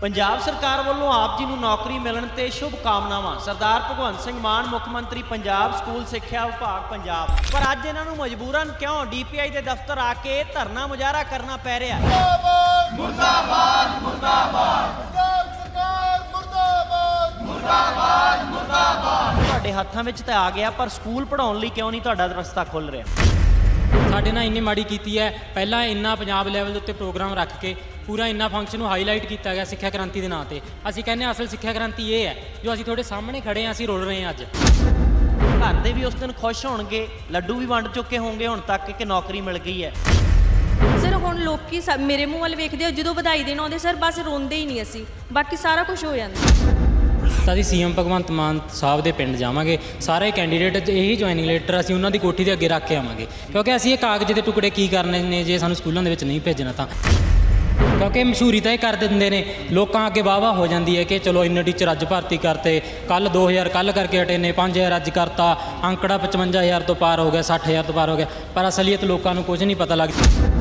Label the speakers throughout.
Speaker 1: ਪੰਜਾਬ ਸਰਕਾਰ ਵੱਲੋਂ ਆਪ ਜੀ ਨੂੰ ਨੌਕਰੀ ਮਿਲਣ ਤੇ ਸ਼ੁਭ ਕਾਮਨਾਵਾਂ ਸਰਦਾਰ ਭਗਵੰਤ ਸਿੰਘ ਮਾਨ ਮੁੱਖ ਮੰਤਰੀ ਪੰਜਾਬ ਸਕੂਲ ਸਿੱਖਿਆ ਵਿਭਾਗ ਪੰਜਾਬ। ਪਰ ਅੱਜ ਇਹਨਾਂ ਨੂੰ ਮਜਬੂਰਨ ਕਿਉਂ? ਡੀਪੀਆਈ ਦੇ ਦਫ਼ਤਰ ਆ ਕੇ ਧਰਨਾ ਮੁਜ਼ਾਹਰਾ ਕਰਨਾ ਪੈ ਰਿਹਾ
Speaker 2: ਮੁਰਦਾਬਾਦ ਮੁਰਦਾਬਾਦ ਪੰਜਾਬ ਸਰਕਾਰ ਮੁਰਦਾਬਾਦ।
Speaker 1: ਤੁਹਾਡੇ ਹੱਥਾਂ ਵਿੱਚ ਤਾਂ ਆ ਗਿਆ ਪਰ ਸਕੂਲ ਪੜਾਉਣ ਲਈ ਕਿਉਂ ਨਹੀਂ ਤੁਹਾਡਾ ਰਸਤਾ ਖੁੱਲ ਰਿਹਾ?
Speaker 3: ਸਾਡੇ ਨਾਲ ਇੰਨੀ ਮਾੜੀ ਕੀਤੀ ਹੈ। ਪਹਿਲਾਂ ਇੰਨਾ ਪੰਜਾਬ ਲੈਵਲ ਦੇ ਉੱਤੇ ਪ੍ਰੋਗਰਾਮ ਰੱਖ ਕੇ ਪੂਰਾ ਇੰਨਾ ਫੰਕਸ਼ਨ ਨੂੰ ਹਾਈਲਾਈਟ ਕੀਤਾ ਗਿਆ ਸਿੱਖਿਆ ਕ੍ਰਾਂਤੀ ਦੇ ਨਾਂ ਤੇ। ਅਸੀਂ ਕਹਿੰਦੇ ਹਾਂ ਅਸਲ ਸਿੱਖਿਆ ਕ੍ਰਾਂਤੀ ਇਹ ਹੈ ਜੋ ਅਸੀਂ ਤੁਹਾਡੇ ਸਾਹਮਣੇ ਖੜੇ ਹਾਂ ਅਸੀਂ ਰੋਲ ਰਹੇ ਹਾਂ ਅੱਜ।
Speaker 1: ਘਰ ਦੇ ਵੀ ਉਸ ਦਿਨ ਖੁਸ਼ ਹੋਣਗੇ ਲੱਡੂ ਵੀ ਵੰਡ ਚੁੱਕੇ ਹੋਣਗੇ ਹੁਣ ਤੱਕ ਕਿ ਨੌਕਰੀ ਮਿਲ ਗਈ ਹੈ।
Speaker 4: ਸਰ ਹੁਣ ਲੋਕੀ ਸਭ ਮੇਰੇ ਮੂੰਹ ਵੱਲ ਵੇਖਦੇ ਆ ਜਦੋਂ ਵਧਾਈ ਦੇਣ ਆਉਂਦੇ ਸਰ ਬਸ ਰੋਂਦੇ ਹੀ ਨਹੀਂ ਅਸੀਂ। ਬਾਕੀ ਸਾਰਾ ਕੁਝ ਹੋ ਜਾਂਦਾ।
Speaker 3: ਤਾਂ ਅਸੀਂ ਸੀਐਮ ਭਗਵੰਤ ਮਾਨ ਸਾਹਿਬ ਦੇ ਪਿੰਡ ਜਾਵਾਂਗੇ। ਸਾਰੇ ਕੈਂਡੀਡੇਟ ਇਹੀ ਜੁਆਇਨਿੰਗ ਲੈਟਰ ਅਸੀਂ ਉਹਨਾਂ ਦੀ ਕੋਠੀ ਦੇ ਅੱਗੇ ਰੱਖ ਕੇ ਆਵਾਂਗੇ। ਕਿਉਂਕਿ ਅਸੀਂ ਇਹ ਕਾਗਜ਼ ਦੇ ਟੁਕੜੇ ਕੀ ਕਰਨੇ ਨੇ ਜੇ ਸਾਨੂੰ ਸਕੂਲਾਂ ਦੇ ਵਿੱਚ ਨਹੀਂ ਭੇਜਣਾ ਤਾਂ। ਕਿਉਂਕਿ ਮਸ਼ਹੂਰੀ ਤਾਂ ਇਹ ਕਰ ਦਿੰਦੇ ਨੇ। ਲੋਕਾਂ ਅੱਗੇ ਵਾਵਾ ਹੋ ਜਾਂਦੀ ਹੈ ਕਿ ਚਲੋ ਇੰਨੇ ਟੀਚਰ ਅੱਜ ਭਰਤੀ ਕਰਤੇ। ਕੱਲ 2000 ਕੱਲ ਕਰਕੇ ਹਟੇ ਨੇ 5000 ਅੱਜ ਕਰਤਾ। ਅੰਕੜਾ 55000 ਤੋਂ ਪਾਰ ਹੋ ਗਿਆ 60000 ਤੋਂ ਪਾਰ ਹੋ ਗਿਆ। ਪਰ ਅਸਲੀਅਤ ਲੋਕਾਂ ਨੂੰ ਕੁਝ ਨਹੀਂ ਪਤਾ ਲੱਗਦਾ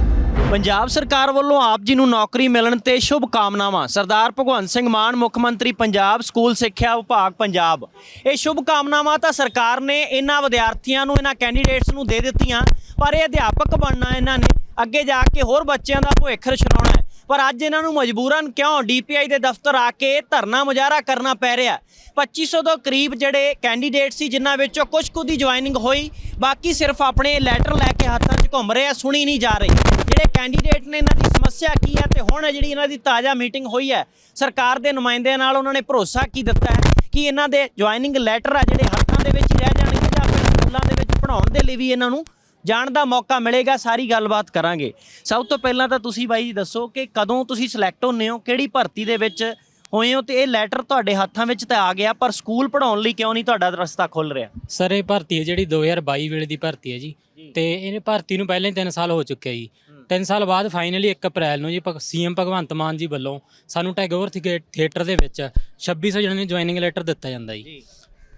Speaker 1: ਪੰਜਾਬ ਸਰਕਾਰ ਵੱਲੋਂ ਆਪ ਜੀ ਨੂੰ ਨੌਕਰੀ ਮਿਲਣ ਤੇ ਸ਼ੁਭ ਕਾਮਨਾਵਾਂ ਸਰਦਾਰ ਭਗਵੰਤ ਸਿੰਘ ਮਾਨ, ਮੁੱਖ ਮੰਤਰੀ ਪੰਜਾਬ ਸਕੂਲ ਸਿੱਖਿਆ ਵਿਭਾਗ ਪੰਜਾਬ। ਇਹ ਸ਼ੁਭ ਕਾਮਨਾਵਾਂ ਤਾਂ ਸਰਕਾਰ ਨੇ ਇਹਨਾਂ ਵਿਦਿਆਰਥੀਆਂ ਨੂੰ, ਇਹਨਾਂ ਕੈਂਡੀਡੇਟਸ ਨੂੰ ਦੇ ਦਿੱਤੀਆਂ, ਪਰ ਇਹ ਅਧਿਆਪਕ ਬਣਨਾ ਇਹਨਾਂ ਨੇ। ਅੱਗੇ ਜਾ ਕੇ ਹੋਰ ਬੱਚਿਆਂ ਦਾ ਭਵਿੱਖ ਰਚਨਾਉਣਾ ਪਰ ਅੱਜ ਇਹਨਾਂ ਨੂੰ ਮਜਬੂਰਨ ਕਿਉਂ? ਡੀਪੀਆਈ ਦੇ ਦਫ਼ਤਰ ਆ ਕੇ ਧਰਨਾ ਮੁਜ਼ਾਹਰਾ ਕਰਨਾ ਪੈ ਰਿਹਾ 2500 ਤੋਂ ਕਰੀਬ ਜਿਹੜੇ ਕੈਂਡੀਡੇਟ ਸੀ, ਜਿਨ੍ਹਾਂ ਵਿੱਚੋਂ ਕੁਝ ਕੁ ਦੀ ਜੁਆਇਨਿੰਗ ਹੋਈ, ਬਾਕੀ ਸਿਰਫ ਆਪਣੇ ਲੈਟਰ ਲੈ ਕੇ ਹੱਥਾਂ 'ਚ ਘੁੰਮ ਰਹੇ ਆ ਸੁਣੀ ਨਹੀਂ ਜਾ ਰਹੀ। ਜਿਹੜੇ ਕੈਂਡੀਡੇਟ ਨੇ ਇਹਨਾਂ ਦੀ ਸਮੱਸਿਆ ਕੀ ਹੈ ਤੇ ਹੁਣ ਜਿਹੜੀ ਇਹਨਾਂ ਦੀ ਤਾਜ਼ਾ ਮੀਟਿੰਗ ਹੋਈ ਹੈ, ਸਰਕਾਰ ਦੇ ਨੁਮਾਇੰਦਿਆਂ ਨਾਲ ਉਹਨਾਂ ਨੇ ਭਰੋਸਾ ਕੀ ਦਿੱਤਾ ਹੈ ਕਿ ਇਹਨਾਂ ਦੇ ਜੁਆਇਨਿੰਗ ਲੈਟਰ ਆ ਜਿਹੜੇ ਹੱਥਾਂ ਦੇ ਵਿੱਚ ਹੀ ਰਹਿ ਜਾਣਗੇ ਜਾਂ ਆਪਣੇ ਸਕੂਲਾਂ ਦੇ ਵਿੱਚ ਪੜ੍ਹਾਉਣ ਦੇ ਲਈ ਵੀ ਇਹਨਾਂ ਨੂੰ ਜਾਣ ਦਾ ਮੌਕਾ ਮਿਲੇਗਾ ਸਾਰੀ ਗੱਲਬਾਤ ਕਰਾਂਗੇ। ਸਭ ਤੋਂ ਪਹਿਲਾਂ ਤਾਂ ਤੁਸੀਂ ਬਾਈ ਜੀ ਦੱਸੋ ਕਿ ਕਦੋਂ ਤੁਸੀਂ ਸਿਲੈਕਟ ਹੁੰਨੇ ਹੋ ਕਿਹੜੀ ਭਰਤੀ ਦੇ ਵਿੱਚ ਹੋਏ ਹੋ ਤੇ ਇਹ ਲੈਟਰ ਤੁਹਾਡੇ ਹੱਥਾਂ ਵਿੱਚ ਤਾਂ ਆ ਗਿਆ ਪਰ ਸਕੂਲ ਪੜ੍ਹਾਉਣ ਲਈ ਕਿਉਂ ਨਹੀਂ ਤੁਹਾਡਾ ਰਸਤਾ ਖੁੱਲ ਰਿਹਾ?
Speaker 3: ਸਰ ਇਹ ਭਰਤੀ ਹੈ ਜਿਹੜੀ 2022 ਵੇਲੇ ਦੀ ਭਰਤੀ ਹੈ ਜੀ। ਤੇ ਇਹਨੇ ਭਰਤੀ ਨੂੰ ਪਹਿਲਾਂ ਹੀ 3 ਸਾਲ ਹੋ ਚੁੱਕੇ ਜੀ। 3 ਸਾਲ ਬਾਅਦ ਫਾਈਨਲੀ 1 ਅਪ੍ਰੈਲ ਨੂੰ ਜੀ ਸੀਐਮ ਭਗਵੰਤ ਮਾਨ ਜੀ ਵੱਲੋਂ ਸਾਨੂੰ ਟੈਗੋਰ ਥੀਏ- ਥੀਏਟਰ ਦੇ ਵਿੱਚ 2600 ਜਣਾਂ ਨੂੰ ਜੁਆਇਨਿੰਗ ਲੈਟਰ ਦਿੱਤਾ ਜਾਂਦਾ ਜੀ।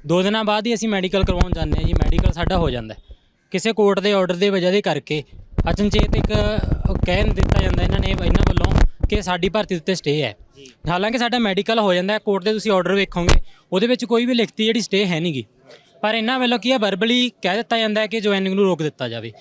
Speaker 3: ਦੋ ਦਿਨਾਂ ਬਾਅਦ ਹੀ ਅਸੀਂ ਮੈਡੀਕਲ ਕਰਵਾਉਣ ਜਾਂਦੇ ਹਾਂ ਜੀ ਮੈਡੀਕਲ ਸਾਡਾ ਹੋ ਜਾਂਦਾ ਹੈ। ਕਿਸੇ ਕੋਰਟ ਦੇ ਆਰਡਰ ਦੇ ਵਜ੍ਹਾ ਦੇ ਕਰਕੇ ਅਚਨਚੇਤ ਇੱਕ ਕਹਿਣ ਦਿੱਤਾ ਜਾਂਦਾ ਇਹਨਾਂ ਨੇ ਇਹਨਾਂ ਵੱਲੋਂ ਕਿ ਸਾਡੀ ਭਰਤੀ ਉੱਤੇ ਸਟੇ ਹੈ। ਹਾਲਾਂਕਿ ਸਾਡਾ ਮੈਡੀਕਲ ਹੋ ਜਾਂਦਾ ਕੋਰਟ ਦੇ ਤੁਸੀਂ ਆਰਡਰ ਵੇਖੋਗੇ ਉਹਦੇ ਵਿੱਚ ਕੋਈ ਵੀ ਲਿਖਤੀ ਜਿਹੜੀ ਸਟੇ ਹੈ ਨਹੀਂਗੀ ਪਰ ਇਹਨਾਂ ਵੱਲੋਂ ਕੀ ਹੈ ਵਰਬਲੀ ਕਹਿ ਦਿੱਤਾ ਜਾਂਦਾ ਹੈ ਕਿ ਜੁਆਇਨਿੰਗ ਨੂੰ ਰੋਕ ਦਿੱਤਾ ਜਾਵੇ।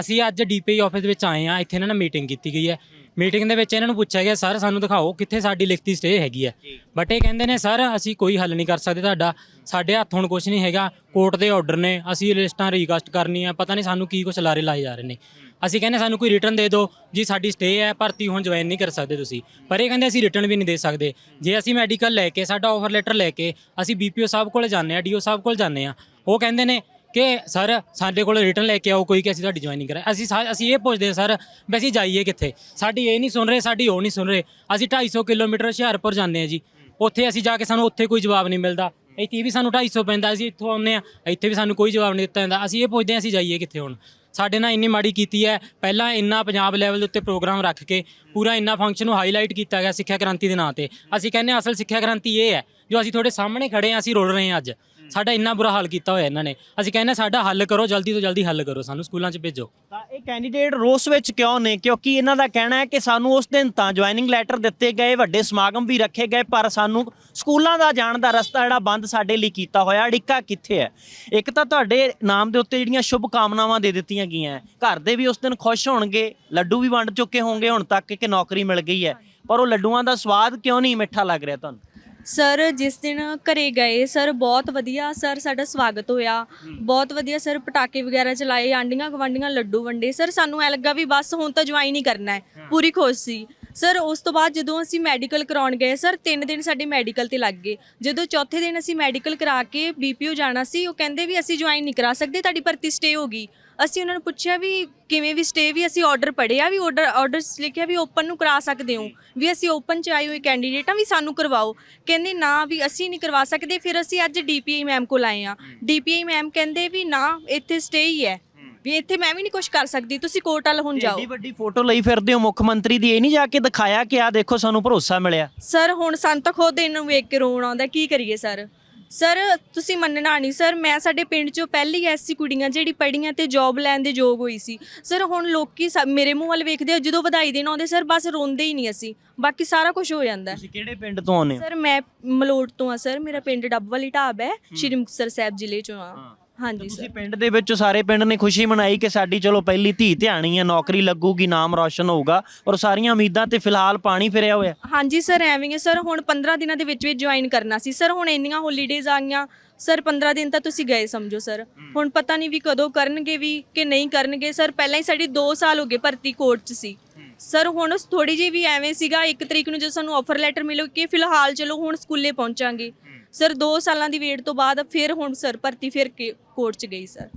Speaker 3: ਅਸੀਂ ਅੱਜ ਡੀਪੀਆਈ ਆਫਿਸ ਵਿੱਚ ਆਏ ਆ ਇੱਥੇ ਇਹਨਾਂ ਨਾਲ ਮੀਟਿੰਗ ਕੀਤੀ ਗਈ ਹੈ। ਮੀਟਿੰਗ ਦੇ ਵਿੱਚ ਇਹਨਾਂ ਨੂੰ ਪੁੱਛਿਆ ਗਿਆ ਸਰ ਸਾਨੂੰ ਦਿਖਾਓ ਕਿੱਥੇ ਸਾਡੀ ਲਿਖਤੀ ਸਟੇ ਹੈਗੀ ਹੈ। ਬਟ ਇਹ ਕਹਿੰਦੇ ਨੇ ਸਰ ਅਸੀਂ ਕੋਈ ਹੱਲ ਨਹੀਂ ਕਰ ਸਕਦੇ ਤੁਹਾਡਾ। ਸਾਡੇ ਹੱਥ ਹੁਣ ਕੁਝ ਨਹੀਂ ਹੈਗਾ। ਕੋਰਟ ਦੇ ਆਰਡਰ ਨੇ। ਅਸੀਂ ਲਿਸਟਾਂ ਰੀਕਾਸਟ ਕਰਨੀਆਂ। ਪਤਾ ਨਹੀਂ ਸਾਨੂੰ ਕੀ ਕੁਝ ਲਾਰੇ ਲਾਏ ਜਾ ਰਹੇ ਨੇ। ਅਸੀਂ ਕਹਿੰਦੇ ਸਾਨੂੰ ਕੋਈ ਰਿਟਰਨ ਦੇ ਦਿਓ। ਜੀ ਸਾਡੀ ਸਟੇ ਹੈ। ਭਰਤੀ ਹੁਣ ਜੁਆਇਨ ਨਹੀਂ ਕਰ ਸਕਦੇ ਤੁਸੀਂ। ਪਰ ਇਹ ਕਹਿੰਦੇ ਅਸੀਂ ਰਿਟਰਨ ਵੀ ਨਹੀਂ ਦੇ ਸਕਦੇ। ਜੇ ਅਸੀਂ ਮੈਡੀਕਲ ਲੈ ਕੇ ਸਾਡਾ ਆਫਰ ਲੈਟਰ ਲੈ ਕੇ ਅਸੀਂ ਬੀਪੀਓ ਸਾਹਿਬ ਕੋਲ ਜਾਂਦੇ ਆ ਡੀਓ ਸਾਹਿਬ ਕੋਲ ਜਾਂਦੇ ਆ ਉਹ ਕਹਿੰਦੇ ਨੇ ਕਿ ਸਰ ਸਾਡੇ ਕੋਲ ਰਿਟਰਨ ਲੈ ਕੇ ਆਓ, ਕੋਈ ਕਿ ਅਸੀਂ ਤੁਹਾਡੀ ਜੁਆਇਨਿੰਗ ਕਰਾਂ ਅਸੀਂ ਸਾ- ਅਸੀਂ ਇਹ ਪੁੱਛਦੇ ਹਾਂ, ਸਰ, ਵੀ ਅਸੀਂ ਜਾਈਏ ਕਿੱਥੇ? ਸਾਡੀ ਇਹ ਨਹੀਂ ਸੁਣ ਰਹੇ, ਸਾਡੀ ਉਹ ਨਹੀਂ ਸੁਣ ਰਹੇ। ਅਸੀਂ 250 ਕਿਲੋਮੀਟਰ ਹੁਸ਼ਿਆਰਪੁਰ ਜਾਂਦੇ ਹਾਂ ਜੀ। ਉੱਥੇ ਅਸੀਂ ਜਾ ਕੇ ਸਾਨੂੰ ਉੱਥੇ ਕੋਈ ਜਵਾਬ ਨਹੀਂ ਮਿਲਦਾ। ਇੱਥੇ ਵੀ ਸਾਨੂੰ 250 ਪੈਂਦਾ, ਅਸੀਂ ਇੱਥੋਂ ਆਉਂਦੇ ਆ ਇੱਥੇ ਵੀ ਸਾਨੂੰ ਕੋਈ ਜਵਾਬ ਨਹੀਂ ਦਿੱਤਾ ਜਾਂਦਾ। ਅਸੀਂ ਇਹ ਪੁੱਛਦੇ ਹਾਂ, ਅਸੀਂ ਜਾਈਏ ਕਿੱਥੇ ਹੁਣ? ਸਾਡੇ ਨਾਲ ਇੰਨੀ ਮਾੜੀ ਕੀਤੀ ਹੈ, ਪਹਿਲਾਂ ਇੰਨਾ ਪੰਜਾਬ ਲੈਵਲ ਦੇ ਉੱਤੇ ਪ੍ਰੋਗਰਾਮ ਰੱਖ ਕੇ, ਪੂਰਾ ਇੰਨਾ ਫੰਕਸ਼ਨ ਨੂੰ ਹਾਈਲਾਈਟ ਕੀਤਾ ਗਿਆ ਸਿੱਖਿਆ ਕ੍ਰਾਂਤੀ ਦੇ ਨਾਂ ਤੇ। ਅਸੀਂ ਕਹਿੰਦੇ ਹਾਂ, ਅਸਲ ਸਿੱਖਿਆ ਕ੍ਰਾਂਤੀ ਇਹ ਹੈ, ਜੋ ਅਸੀਂ ਤੁਹਾਡੇ ਸਾਹਮਣੇ ਖੜੇ ਹਾਂ, ਅਸੀਂ ਰੋਲ ਰਹੇ ਹਾਂ ਅੱਜ। ਸਾਡਾ ਇੰਨਾ ਬੁਰਾ ਹਾਲ ਕੀਤਾ ਹੋਇਆ ਇਹਨਾਂ ਨੇ। ਅਸੀਂ ਕਹਿੰਦੇ ਹਾਂ ਸਾਡਾ ਹੱਲ ਕਰੋ, ਜਲਦੀ ਤੋਂ ਜਲਦੀ ਹੱਲ ਕਰੋ ਸਾਨੂੰ, ਸਕੂਲਾਂ 'ਚ ਭੇਜੋ।
Speaker 1: ਤਾਂ ਇਹ ਕੈਂਡੀਡੇਟ ਰੋਸ ਵਿੱਚ ਕਿਉਂ ਨੇ? ਕਿਉਂਕਿ ਇਹਨਾਂ ਦਾ ਕਹਿਣਾ ਹੈ ਕਿ ਸਾਨੂੰ ਉਸ ਦਿਨ ਤਾਂ ਜੁਆਇਨਿੰਗ ਲੈਟਰ ਦਿੱਤੇ ਗਏ, ਵੱਡੇ ਸਮਾਗਮ ਵੀ ਰੱਖੇ ਗਏ, ਪਰ ਸਾਨੂੰ ਸਕੂਲਾਂ ਦਾ ਜਾਣ ਦਾ ਰਸਤਾ ਜਿਹੜਾ ਬੰਦ ਸਾਡੇ ਲਈ ਕੀਤਾ ਹੋਇਆ, ਅੜਿੱਕਾ ਕਿੱਥੇ ਹੈ? ਇੱਕ ਤਾਂ ਤੁਹਾਡੇ ਨਾਮ ਦੇ ਉੱਤੇ ਜਿਹੜੀਆਂ ਸ਼ੁਭ ਕਾਮਨਾਵਾਂ ਦੇ ਦਿੱਤੀਆਂ ਗਈਆਂ ਘਰ ਦੇ ਵੀ ਉਸ ਦਿਨ ਖੁਸ਼ ਹੋਣਗੇ, ਲੱਡੂ ਵੀ ਵੰਡ ਚੁੱਕੇ ਹੋਣਗੇ, ਹੁਣ ਤੱਕ ਕਿ ਨੌਕਰੀ ਮਿਲ ਗਈ ਹੈ। ਪਰ ਉਹ ਲੱਡੂਆਂ ਦਾ ਸਵਾਦ ਕਿਉਂ ਨਹੀਂ ਮਿੱਠਾ ਲੱਗ ਰਿਹਾ ਤੁਹਾਨੂੰ?
Speaker 4: ਸਰ ਜਿਸ ਦਿਨ ਘਰੇ ਗਏ ਸਰ ਬਹੁਤ ਵਧੀਆ ਸਰ ਸਾਡਾ ਸਵਾਗਤ ਹੋਇਆ। ਬਹੁਤ ਵਧੀਆ ਸਰ ਪਟਾਕੇ ਵਗੈਰਾ ਚਲਾਏ ਆਂਡੀਆਂ ਗਵਾਂਡੀਆਂ ਲੱਡੂ ਵੰਡੇ। ਸਰ ਸਾਨੂੰ ਐ ਲੱਗਾ ਵੀ ਬਸ ਹੁਣ ਤਾਂ ਜੁਆਇਨ ਹੀ ਕਰਨਾ ਹੈ। ਪੂਰੀ ਖੁਸ਼ ਸੀ। ਸਰ ਉਸ ਤੋਂ ਬਾਅਦ ਜਦੋਂ ਅਸੀਂ ਮੈਡੀਕਲ ਕਰਾਉਣ ਗਏ ਸਰ ਤਿੰਨ ਦਿਨ ਸਾਡੇ ਮੈਡੀਕਲ ਤੇ ਲੱਗ ਗਏ। ਜਦੋਂ ਚੌਥੇ ਦਿਨ ਅਸੀਂ ਮੈਡੀਕਲ ਕਰਾ ਕੇ ਬੀਪੀਓ ਜਾਣਾ ਸੀ, ਉਹ ਕਹਿੰਦੇ ਵੀ ਅਸੀਂ ਜੁਆਇਨ ਨਹੀਂ ਕਰਾ ਸਕਦੇ, ਤੁਹਾਡੀ ਭਰਤੀ ਸਟੇ ਹੋ ਗਈ। ਅਸੀਂ ਉਹਨਾਂ ਨੂੰ ਪੁੱਛਿਆ ਵੀ ਕਿਵੇਂ ਵੀ ਸਟੇ ਵੀ ਅਸੀਂ ਆਰਡਰ ਪੜਿਆ ਵੀ ਆਰਡਰ ਆਰਡਰਸ ਲਿਖਿਆ ਵੀ ਓਪਨ ਨੂੰ ਕਰਾ ਸਕਦੇ ਹੋ। ਵੀ ਅਸੀਂ ਓਪਨ ਚ ਆਏ ਹੋਏ ਕੈਂਡੀਡੇਟ ਆ ਵੀ ਸਾਨੂੰ ਕਰਵਾਓ। ਕਹਿੰਦੇ ਨਾ ਵੀ ਅਸੀਂ ਨਹੀਂ ਕਰਵਾ ਸਕਦੇ, ਫਿਰ ਅਸੀਂ ਅੱਜ ਡੀਪੀਆਈ ਮੈਮ ਕੋਲ ਆਏ ਆ ਡੀਪੀਆਈ ਮੈਮ ਕਹਿੰਦੇ ਵੀ ਨਾ, ਇੱਥੇ ਸਟੇ ਹੀ ਹੈ। ਵੀ ਇੱਥੇ ਮੈਂ ਵੀ ਨਹੀਂ ਕੁਝ ਕਰ ਸਕਦੀ ਤੁਸੀਂ ਕੋਰਟ ਵੱਲ ਹੁਣ ਜਾਓ।
Speaker 1: ਏਡੀ ਵੱਡੀ ਫੋਟੋ ਲਈ ਫਿਰਦੇ ਹੋ ਮੁੱਖ ਮੰਤਰੀ ਦੀ ਇਹ ਨਹੀਂ ਜਾ ਕੇ ਦਿਖਾਇਆ ਕਿ ਆ ਦੇਖੋ ਸਾਨੂੰ ਭਰੋਸਾ ਮਿਲਿਆ?
Speaker 4: ਸਰ ਹੁਣ ਸਾਨੂੰ ਤਾਂ ਖੁਦ ਇਹਨੂੰ ਵੇਖ ਕੇ ਰੋਣ ਆਉਂਦਾ ਕੀ ਕਰੀਏ ਸਰ? ਸਰ ਤੁਸੀਂ ਮੰਨਣਾ ਨਹੀਂ ਸਰ ਮੈਂ ਸਾਡੇ ਪਿੰਡ ਚੋਂ ਪਹਿਲੀ ਐਸੀ ਕੁੜੀਆਂ ਜਿਹੜੀ ਪੜ੍ਹੀਆਂ ਤੇ ਜੌਬ ਲੈਣ ਦੇ ਯੋਗ ਹੋਈ ਸੀ। ਸਰ ਹੁਣ ਲੋਕੀ ਮੇਰੇ ਮੂੰਹ ਵੱਲ ਵੇਖਦੇ ਆ ਜਦੋਂ ਵਧਾਈ ਦੇਣ ਆਉਂਦੇ ਸਰ ਬਸ ਰੋਂਦੇ ਹੀ ਨਹੀਂ ਅਸੀਂ। ਬਾਕੀ ਸਾਰਾ ਕੁਝ ਹੋ ਜਾਂਦਾ ਹੈ।
Speaker 1: ਤੁਸੀਂ ਕਿਹੜੇ ਪਿੰਡ ਤੋਂ ਆਉਂਦੇ ਹੋ?
Speaker 4: ਸਰ ਮੈਂ ਮਲੋਟ ਤੋਂ ਆ ਸਰ ਮੇਰਾ ਪਿੰਡ ਡੱਬ ਵਾਲੀ ਢਾਬ ਹੈ ਸ਼੍ਰੀ ਮੁਕਤਸਰ ਸਾਹਿਬ ਜ਼ਿਲ੍ਹੇ ਚੋਂ ਆ ਹਾਂਜੀ
Speaker 1: ਤੁਸੀਂ ਪਿੰਡ ਦੇ ਵਿੱਚ ਸਾਰੇ ਪਿੰਡ ਨੇ ਖੁਸ਼ੀ ਮਨਾਈ ਕਿ ਸਾਡੀ ਚਲੋ ਪਹਿਲੀ ਧੀ ਧਿਆਣੀ ਹੈ ਨੌਕਰੀ ਲੱਗੂਗੀ ਨਾਮ ਰੌਸ਼ਨ ਹੋਊਗਾ ਔਰ ਸਾਰੀਆਂ ਉਮੀਦਾਂ ਤੇ ਫਿਲਹਾਲ ਪਾਣੀ ਫਿਰਿਆ ਹੋਇਆ।
Speaker 4: ਹਾਂਜੀ ਸਰ ਐਵੇਂ ਹੀ ਹੈ ਸਰ ਹੁਣ 15 ਦਿਨਾਂ ਦੇ ਵਿੱਚ ਵਿੱਚ ਜੁਆਇਨ ਕਰਨਾ ਸੀ। ਸਰ ਹੁਣ ਇੰਨੀਆਂ ਹੌਲੀਡੇਜ਼ ਆ ਗਈਆਂ। ਸਰ 15 ਦਿਨ ਤਾਂ ਤੁਸੀਂ ਗਏ ਸਮਝੋ ਸਰ ਹੁਣ ਪਤਾ ਨਹੀਂ ਵੀ ਕਦੋਂ ਕਰਨਗੇ ਵੀ ਕਿ ਨਹੀਂ ਕਰਨਗੇ। ਸਰ ਪਹਿਲਾਂ ਹੀ ਸਾਡੀ 2 ਸਾਲ ਹੋ ਗਏ ਭਰਤੀ ਕੋਰਟ 'ਚ ਸੀ। ਸਰ ਹੁਣ ਥੋੜੀ ਜਿਹੀ ਵੀ ਐਵੇਂ ਸੀਗਾ ਇੱਕ ਤਰੀਕ ਨੂੰ ਜਦੋਂ ਸਾਨੂੰ ਆਫਰ ਲੈਟਰ ਮਿਲੋ ਕਿ ਫਿਲਹਾਲ ਚਲੋ ਹੁਣ ਸਕੂਲੇ ਪਹੁੰਚਾਂਗੇ। ਸਰ 2 ਸਾਲਾਂ ਦੀ ਵੇਟ ਤੋਂ ਬਾਅਦ ਫਿਰ ਹੁਣ ਸਰ ਭਰਤੀ ਫਿਰ ਕੋਰਟ 'ਚ ਗਈ ਸਰ